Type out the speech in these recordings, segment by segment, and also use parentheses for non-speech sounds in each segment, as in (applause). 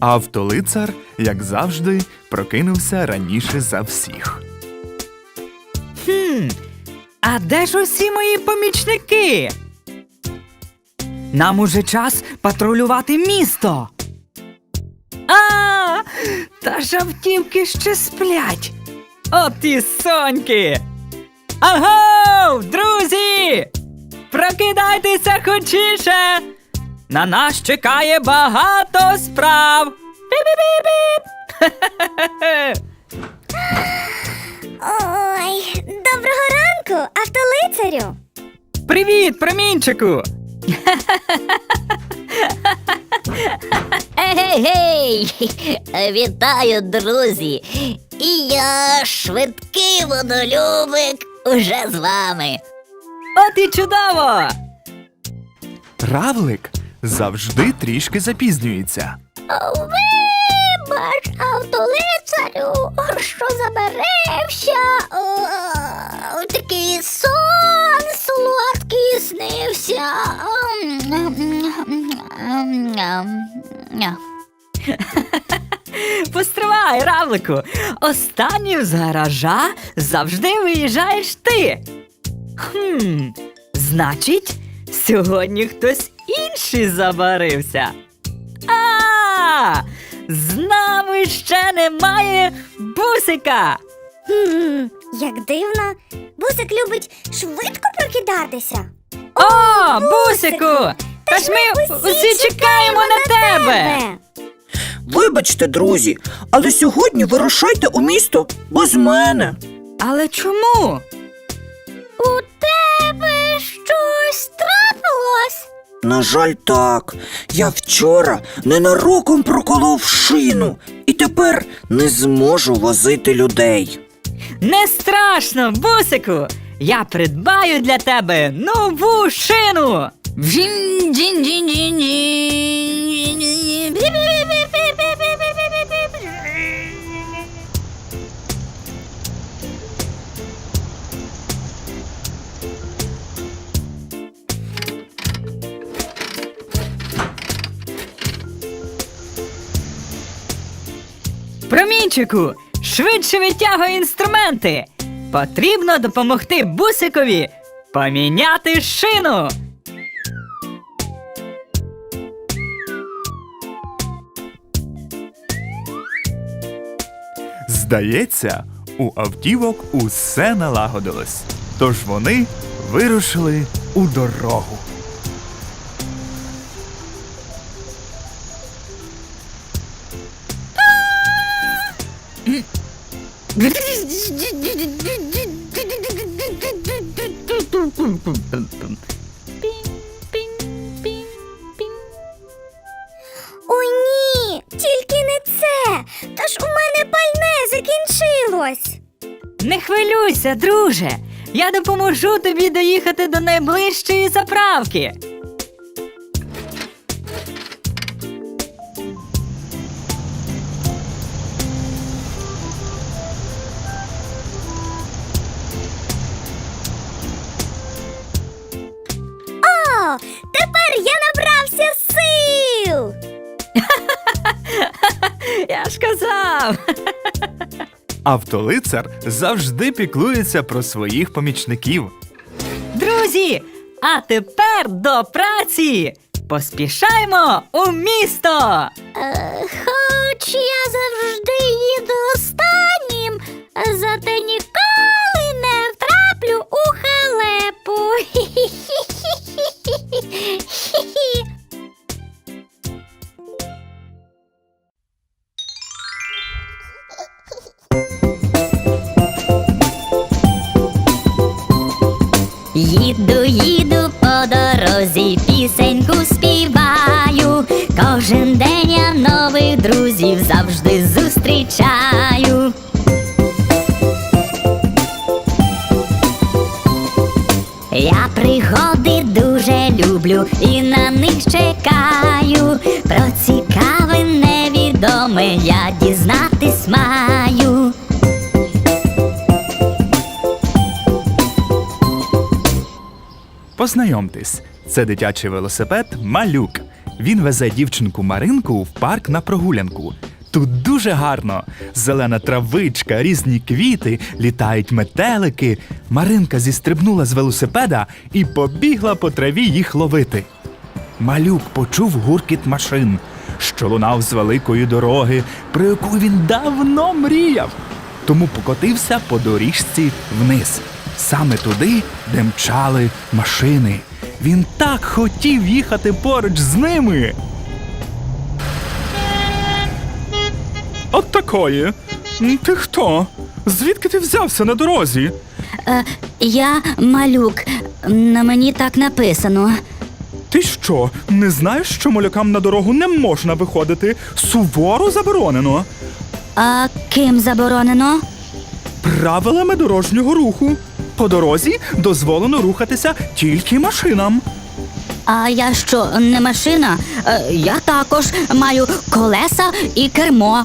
Автолицар, як завжди, прокинувся раніше за всіх. Хм, а де ж усі мої помічники? Нам уже час патрулювати місто. А, та ж автівки ще сплять. От і соньки. Аго, друзі! Прокидайтеся хочіше! На нас чекає багато справ. Ой, доброго ранку, автолицарю. Привіт, промінчику! Ей-гей! Вітаю, друзі! І я, швидкий водолюбик, уже з вами. От і чудово! Равлик завжди трішки запізнюється. Вибач, автолицарю, що заберемся. О, Такий сон солодкий снився. (laughs) Постривай, равлику! Останнім з гаража завжди виїжджаєш ти. Хм, значить, сьогодні хтось інший забарився. А, з нами ще немає бусика. Хм, Як дивно, бусик любить швидко прокидатися. О, бусику! Та ж ми усі чекаємо на тебе. Вибачте, друзі, але сьогодні вирушайте у місто без мене. Але чому? У тебе щось трапилось? На жаль, так. Я вчора ненароком проколов шину і тепер не зможу возити людей. Не страшно, бусику! Я придбаю для тебе нову шину. Вжін, Промінчику, швидше витягуй інструменти. Потрібно допомогти бусикові поміняти шину. Здається, у автівок усе налагодилось. Тож вони вирушили у дорогу. О, ні, тільки не це. Та ж у мене пальне закінчилось. Не хвилюйся, друже. Я допоможу тобі доїхати до найближчої заправки. Я ж казав. Автолицар завжди піклується про своїх помічників. Друзі, а тепер до праці. Поспішаймо у місто. Е, хоч я завжди їду останнім, зате ніколи не втраплю у халепу. (laughs) Їду, люблю і на них чекаю. Про цікаве невідоме я дізнатись маю. Познайомтесь, це дитячий велосипед Малюк. Він везе дівчинку Маринку в парк на прогулянку. Тут дуже гарно. Зелена травичка, різні квіти, літають метелики. Маринка зістрибнула з велосипеда і побігла по траві їх ловити. Малюк почув гуркіт машин, що лунав з великої дороги, про яку він давно мріяв. Тому покотився по доріжці вниз, саме туди, де мчали машини. Він так хотів їхати поруч з ними. От такої. Ти хто? Звідки ти взявся на дорозі? Е, я малюк. На мені так написано. Ти що, не знаєш, що малюкам на дорогу не можна виходити? Суворо заборонено. А ким заборонено? Правилами дорожнього руху. По дорозі дозволено рухатися тільки машинам. А я що, не машина? Е, я також маю колеса і кермо.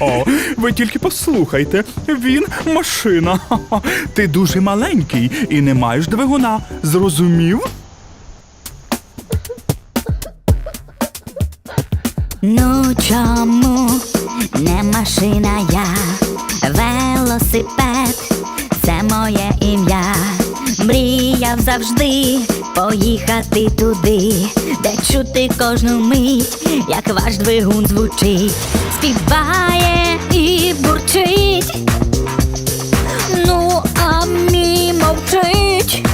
О, ви тільки послухайте, він машина. Ти дуже маленький і не маєш двигуна. Зрозумів? Ну чому не машина я, велосипед, це моє ім'я. Мріяв завжди поїхати туди, де чути кожну мить, як ваш двигун звучить, співає і бурчить. Ну, а мій мовчить.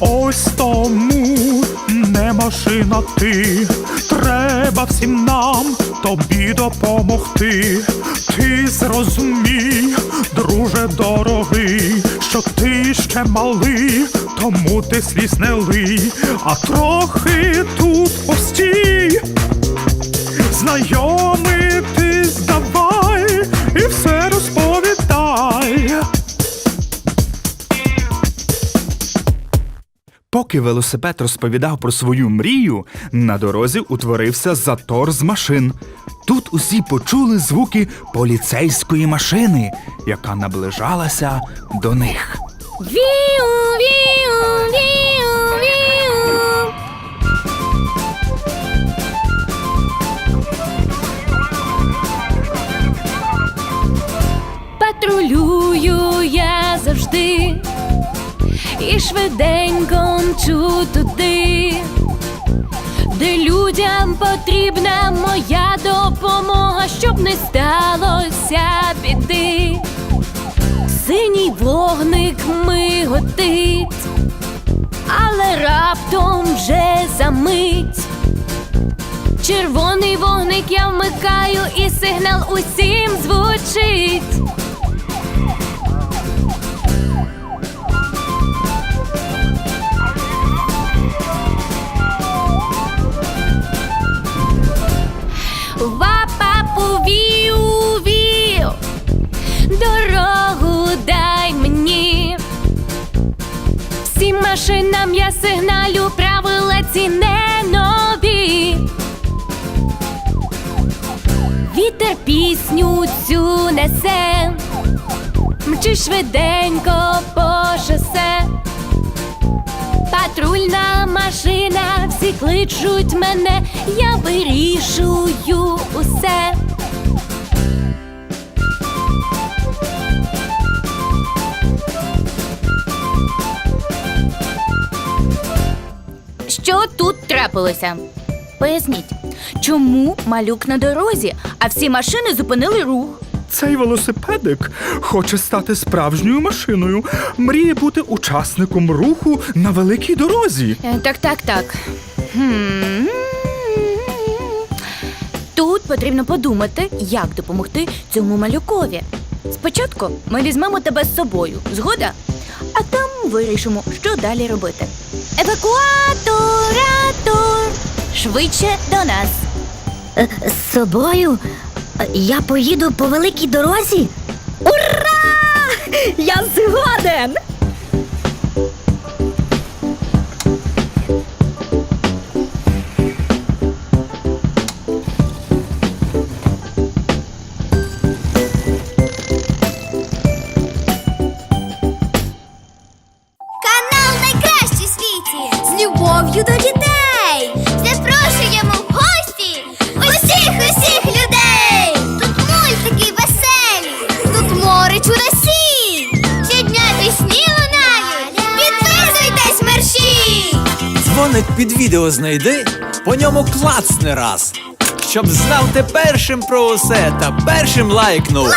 Ось тому не машина ти. Треба всім нам тобі допомогти. Зрозумій, друже дорогий, що ти ще малий, тому ти сліз не лий, а трохи тут постій. Знайомитись Поки велосипед розповідав про свою мрію, на дорозі утворився затор з машин. Тут усі почули звуки поліцейської машини, яка наближалася до них. Віу, і швиденько мчу туди, де людям потрібна моя допомога, щоб не сталося біди. Синій вогник миготить, але раптом вже замить. Червоний вогник я вмикаю, і сигнал усім звучить. Машинам я сигналю, правила ці не нові. Вітер пісню цю несе, мчи швиденько по шосе. Патрульна машина, всі кличуть мене, я вирішую усе. Що тут трапилося? Поясніть, чому малюк на дорозі, а всі машини зупинили рух? Цей велосипедик хоче стати справжньою машиною, мріє бути учасником руху на великій дорозі. Е, Так, так, так. Хм. Тут потрібно подумати, як допомогти цьому малюкові. Спочатку ми візьмемо тебе з собою, згода? А там вирішимо, що далі робити. Евакуатор! Швидше до нас. Е, З собою? Е, Я поїду по великій дорозі? Ура! Я згоден! Дзвоник під відео знайди, по ньому клацни раз. Щоб знав ти першим про усе та першим лайкнув.